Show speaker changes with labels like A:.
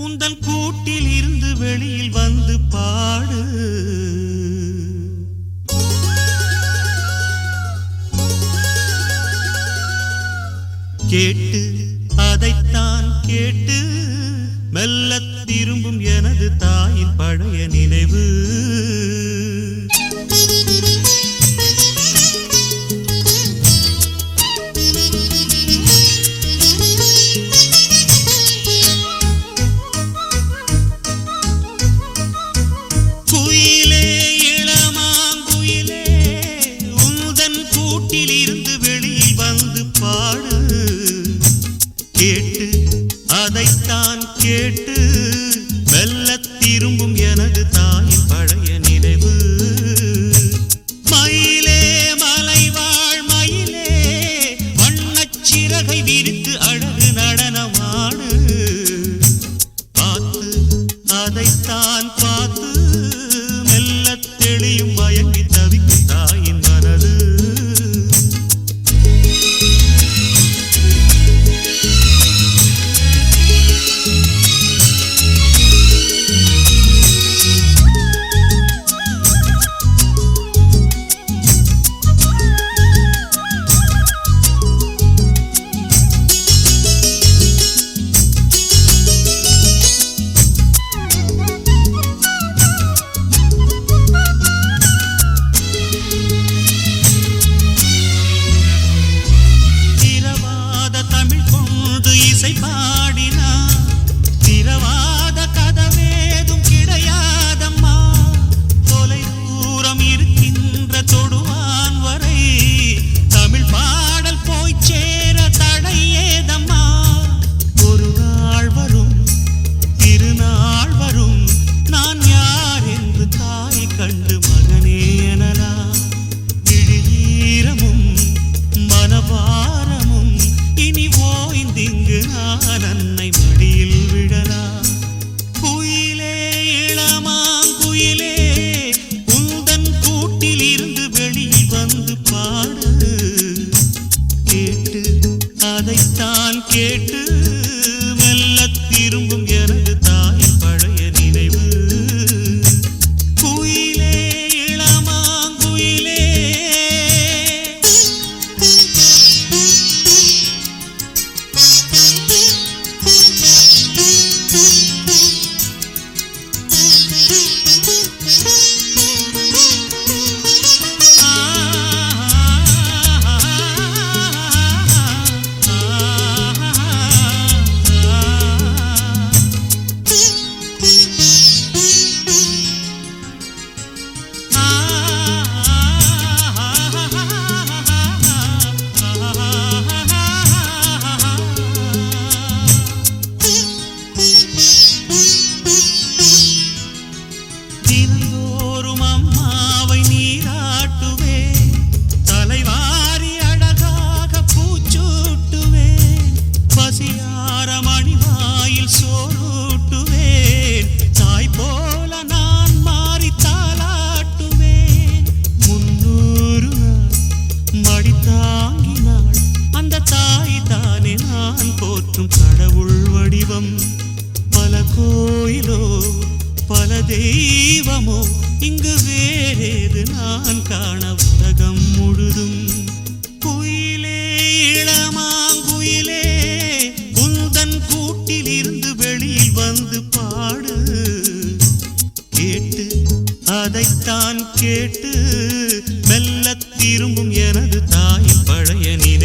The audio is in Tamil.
A: உந்தன் கூட்டில் இருந்து வெளியில் வந்து பாடு. கேட்டு அதைத்தான் கேட்டு மெல்ல திரும்பும் எனது தான் நான் கேட்டு மெல்ல திரும்பும் எனது தாயின் பழைய நினைவு. மயிலே மலைவாழ் மயிலே வண்ணச் சிறகை விரித்து அழகு நடனமாடு. பார்த்து அதைத்தான் பார்த்து அதைத்தான் கேட்டு feeling. தெய்வமோ இங்கு வேறேது நான் காண உலகம் முழுதும். குயிலே இளமாங்குயிலே குந்தன் கூட்டில் இருந்து வெளியில் வந்து பாடு. கேட்டு அதைத்தான் கேட்டு மெல்ல திரும்பும் எனது தாய் பழைய நிலை